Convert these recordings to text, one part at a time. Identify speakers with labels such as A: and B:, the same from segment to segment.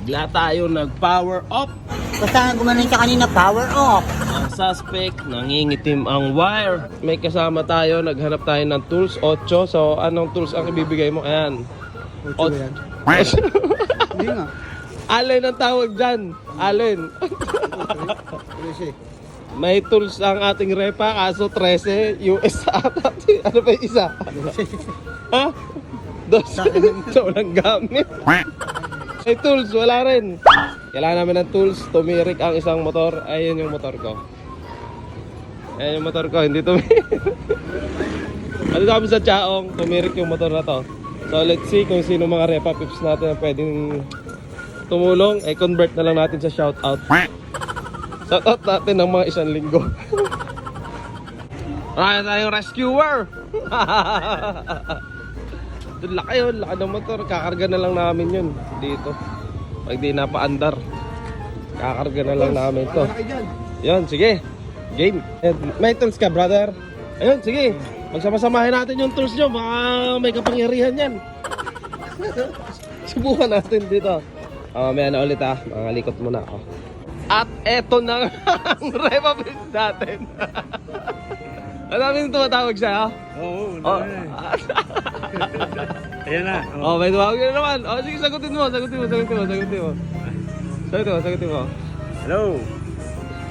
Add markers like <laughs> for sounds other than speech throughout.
A: Bigla tayo nag-power up.
B: Basta gumanon siya kanina, power off.
A: Ang suspect, nangingitim ang wire. May kasama tayo, naghanap tayo ng tools, 8. So, anong tools ang ibibigay mo? Ayan. Ot- <laughs>
C: Hindi nga.
A: Allen ang tawag dyan. Allen. May tools ang ating repa, kaso 13 US <laughs> ata. ano pa yung isa? ha? Dos. so, walang gamit. <laughs> May tools, wala rin. Kailangan namin ng tools. Tumirik ang isang motor. Ayun yung motor ko. Ayun yung motor ko, hindi tumirik. <laughs> ano kami sa Chaong, tumirik yung motor na to. So let's see kung sino mga repa pips natin ang pwedeng tumulong. Eh convert na lang natin sa shoutout. Shoutout natin ng mga isang linggo. <laughs> Marami tayong rescuer! <laughs> Doon laki yun, laki ng motor. Kakarga na lang namin yun dito. Pag di napaandar. Kakarga na lang namin to. Yun, sige. Game. Eh, May tools ka, brother? Ayun, sige. Magsama-samahin natin yung tools nyo. Baka may kapangyarihan yan. <laughs> Subukan natin dito. Oh, may ano ulit ah. Mangalikot muna ako. At eto na <laughs> ang repapit natin. <laughs> Ang dami nang tumatawag siya, ha?
C: Oo,
A: Oh. <laughs>
C: Ayan na.
A: oh, may tumawag na naman. Oh, sige, sagutin mo, sagutin mo, sagutin mo, sagutin mo. Sagutin mo, sagutin mo.
C: Hello.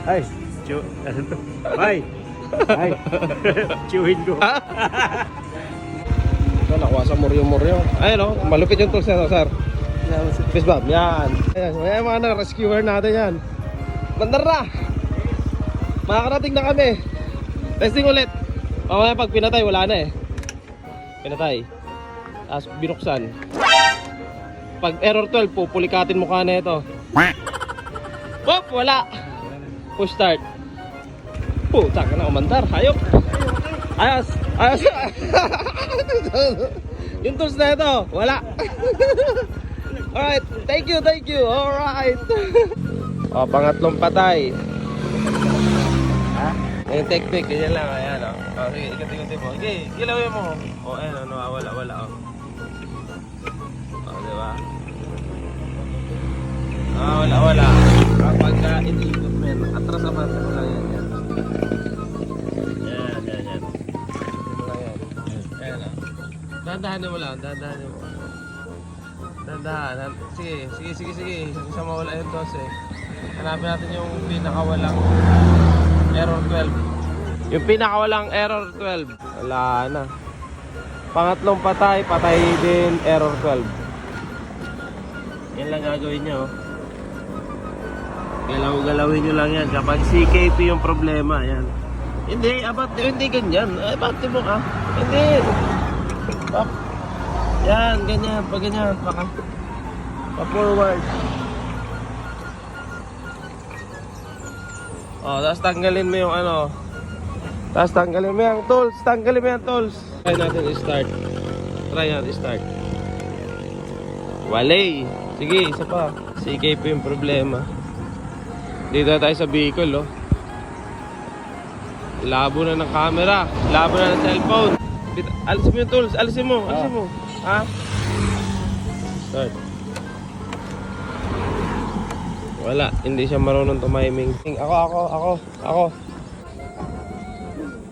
C: Hi. Chu, to? Hi. Hi. <laughs> Chuhin ko.
A: Ito, nakuha sa muryo-muryo. Ayun, oh, malupit yung tools na to, sir. Fist bump, yan. Ayan, may mga na, rescuer natin yan. Bandar na! Makakarating na kami. Testing ulit. Mamaya pag pinatay, wala na eh. Pinatay. Tapos binuksan. Pag error 12, pupulikatin mukha na ito. <laughs> Pop, wala. Push start. Puta ka na, umandar. Hayop. Ayos. Ayos. <laughs> Yung tools na ito, wala. <laughs> Alright, thank you, thank you. Alright. o, pangatlong patay. Ha? Yung technique, ganyan lang. Ayan, o. Oh. sige, ikot-ikotin mo. Sige, gilawin mo. O, ayan, o, nawawala, wala, o. O, di ba? Ah, wala, wala. Kapag uh, iniikot mo yan, atras sa mata mo lang yan. Yan, yan, yan. yan. Yan. Ayan, o. Dandahanin mo lang, dandahanin mo. Dandahan. Sige, sige, sige, sige. Isa mawala yung 12. Hanapin natin yung pinakawalang error 12. Yung pinakawalang error 12. Wala na. Pangatlong patay, patay din error 12. Yan lang gagawin nyo. Galaw-galawin nyo lang yan. Kapag CKP yung problema, yan. Hindi, abat, hindi ganyan. Abate mo ka. Hindi. Pap. Yan, ganyan. Pag ganyan, paka. Pa-forward. Oh, tapos tanggalin mo yung ano. Tapos tanggalin mo yung tools. Tanggalin mo yung tools. Try natin i-start. Try natin i-start. Walay. Sige, isa pa. CKP yung problema. Dito tayo sa Bicol, oh. Labo na ng camera. Labo na ng cellphone. Alisin mo yung tools. Alisin mo. Alisin mo. Ha? Start. Wala. Hindi siya marunong tumiming. Ako, ako, ako, ako.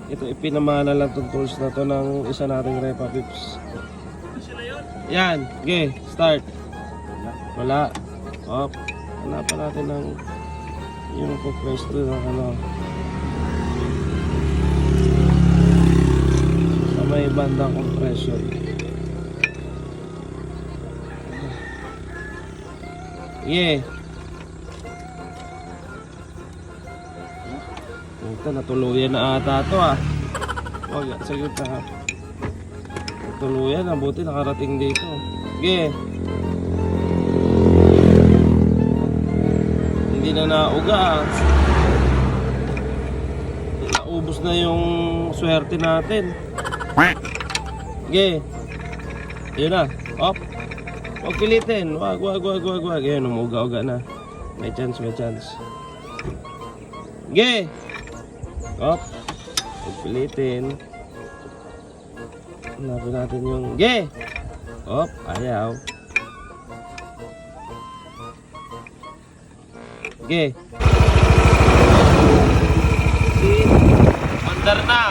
A: Ito, ipinamana lang itong tools na to ng isa nating Repa Pips. Yan. Okay. Start. Wala. Op. Hanapan natin ng yung pupwesto ng ano. Sa may bandang compression. Yeah. Ito, natuluyan na ata to ah. Oh, yeah, sagot na. Natuluyan, buti nakarating dito. Okay. Hindi na nauga ah. Naubos na yung swerte natin. Okay. Yun na. Op. Huwag pilitin. Wag, wag, wag, wag, wag. Ayun, umuga-uga na. May chance, may chance. Okay. Op. Huwag pilitin. Hanapin natin yung... Okay. Op. Ayaw. See? Mandar na.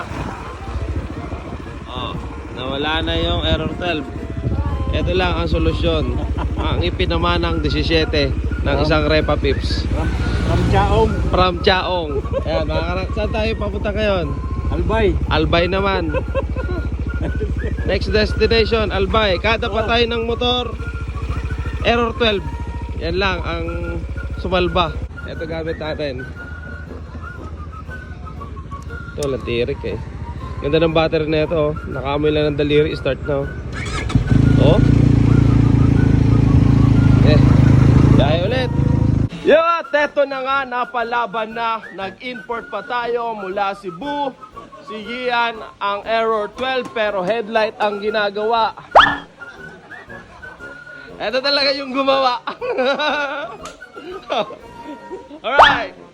A: Oh, nawala na yung error 12. Ito lang ang solusyon. ang ipinaman ng 17 ng isang Repa Pips.
C: From, Chaong.
A: From Chaong. Ayan, mga karak, saan tayo papunta ngayon?
C: Albay.
A: Albay naman. <laughs> Next destination, Albay. Kada patay ng motor, error 12. Yan lang ang sumalba. Ito gamit natin. Ito, walang tirik eh. Ganda ng battery na ito. oh. Nakaamoy lang ng daliri. Start na. oh. Oh. Eh. Dahil ulit. Yo, at eto na nga, napalaban na. Nag-import pa tayo mula Cebu. Si Gian ang error 12 pero headlight ang ginagawa. Ito talaga yung gumawa. <laughs> Alright.